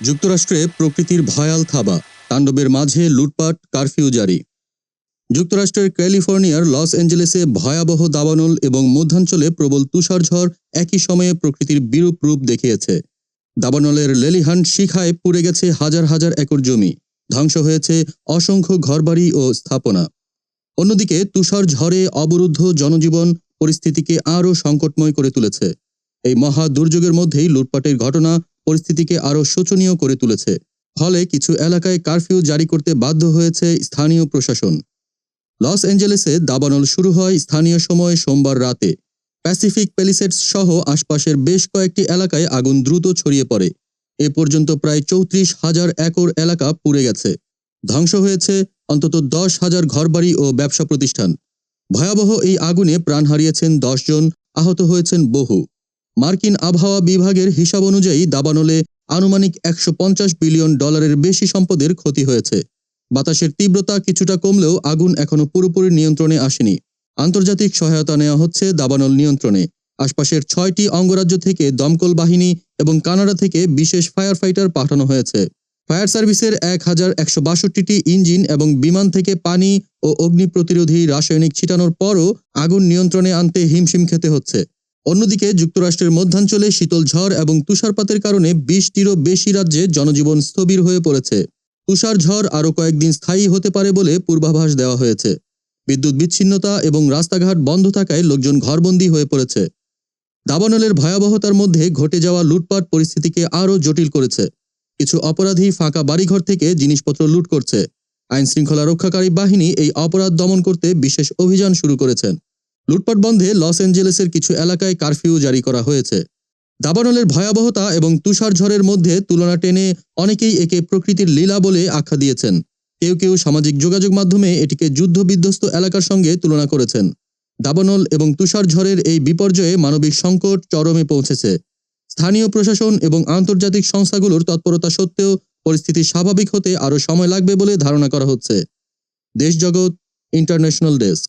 যুক্তরাষ্ট্রে প্রকৃতির ভয়াল থাবা, তাণ্ডবের মাঝে লুটপাট, কারফিউ জারি। যুক্তরাষ্ট্রের ক্যালিফোর্নিয়ার লস অ্যাঞ্জেলেসে ভয়াবহ দাবানল এবং মধ্যাঞ্চলে প্রবল তুষারঝড় একই সময়ে প্রকৃতির বিরূপ রূপ দেখিয়েছে। দাবানলের লেলিহান শিখায় পুড়ে গেছে হাজার হাজার একর জমি, ধ্বংস হয়েছে অসংখ্য ঘরবাড়ি ও স্থাপনা। অন্যদিকে তুষার ঝড়ে অবরুদ্ধ জনজীবন পরিস্থিতিকে আরও সংকটময় করে তুলেছে। এই মহা দুর্যোগের মধ্যেই লুটপাটের ঘটনা পরিস্থিতিকে আরও শোচনীয় করে তুলেছে। ফলে কিছু এলাকায় কারফিউ জারি করতে বাধ্য হয়েছে স্থানীয় প্রশাসন। লস অ্যাঞ্জেলেসে দাবানল শুরু হয় স্থানীয় সময় সোমবার রাতে। প্যাসিফিক প্যালিসেটস সহ আশপাশের বেশ কয়েকটি এলাকায় আগুন দ্রুত ছড়িয়ে পড়ে। এ পর্যন্ত প্রায় চৌত্রিশ হাজার একর এলাকা পুড়ে গেছে। ধ্বংস হয়েছে অন্তত দশ হাজার ঘরবাড়ি ও ব্যবসা প্রতিষ্ঠান। ভয়াবহ এই আগুনে প্রাণ হারিয়েছেন জন, আহত হয়েছেন বহু। মার্কিন আবহাওয়া বিভাগের হিসাব অনুযায়ী দাবানলে আনুমানিক একশো পঞ্চাশ বিলিয়ন ডলারের বেশি সম্পদের ক্ষতি হয়েছে। বাতাসের তীব্রতা কিছুটা কমলেও আগুন এখনও পুরোপুরি নিয়ন্ত্রণে আসেনি। আন্তর্জাতিক সহায়তা নেওয়া হচ্ছে দাবানল নিয়ন্ত্রণে। আশপাশের ছয়টি অঙ্গরাজ্য থেকে দমকল বাহিনী এবং কানাডা থেকে বিশেষ ফায়ার ফাইটার পাঠানো হয়েছে। ফায়ার সার্ভিসের এক হাজার একশো বাষট্টিটি ইঞ্জিন এবং বিমান থেকে পানি ও অগ্নি প্রতিরোধী রাসায়নিক ছিটানোর পরও আগুন নিয়ন্ত্রণে আনতে হিমশিম খেতে হচ্ছে। অন্যদিকে যুক্তরাষ্ট্রের মধ্যাঞ্চলে শীতল ঝড় এবং তুষারপাতের কারণে বিশটিরও বেশি রাজ্যে জনজীবন স্থবির হয়ে পড়েছে। তুষার ঝড় আরও কয়েকদিন স্থায়ী হতে পারে বলে পূর্বাভাস দেওয়া হয়েছে। বিদ্যুৎ বিচ্ছিন্নতা এবং রাস্তাঘাট বন্ধ থাকায় লোকজন ঘরবন্দি হয়ে পড়েছে। দাবানলের ভয়াবহতার মধ্যে ঘটে যাওয়া লুটপাট পরিস্থিতিকে আরও জটিল করেছে। কিছু অপরাধী ফাঁকা বাড়িঘর থেকে জিনিসপত্র লুট করছে। আইন শৃঙ্খলা রক্ষাকারী বাহিনী এই অপরাধ দমন করতে বিশেষ অভিযান শুরু করেছেন। লুটপাট বন্ধে লস অ্যাঞ্জেলেসের কিছু এলাকায় কারফিউ জারি করা হয়েছে। দাবানলের ভয়াবহতা এবং তুষার ঝড়ের মধ্যে তুলনা টেনে অনেকেই একে প্রকৃতির লীলা বলে আখ্যা দিয়েছেন। কেউ কেউ সামাজিক যোগাযোগ মাধ্যমে এটিকে যুদ্ধ বিধ্বস্ত এলাকার সঙ্গে তুলনা করেছেন। দাবানল এবং তুষার ঝড়ের এই বিপর্যয়ে মানবিক সংকট চরমে পৌঁছেছে। স্থানীয় প্রশাসন এবং আন্তর্জাতিক সংস্থাগুলোর তৎপরতা সত্ত্বেও পরিস্থিতি স্বাভাবিক হতে আরও সময় লাগবে বলে ধারণা করা হচ্ছে। দেশজগৎ ইন্টারন্যাশনাল ডেস্ক।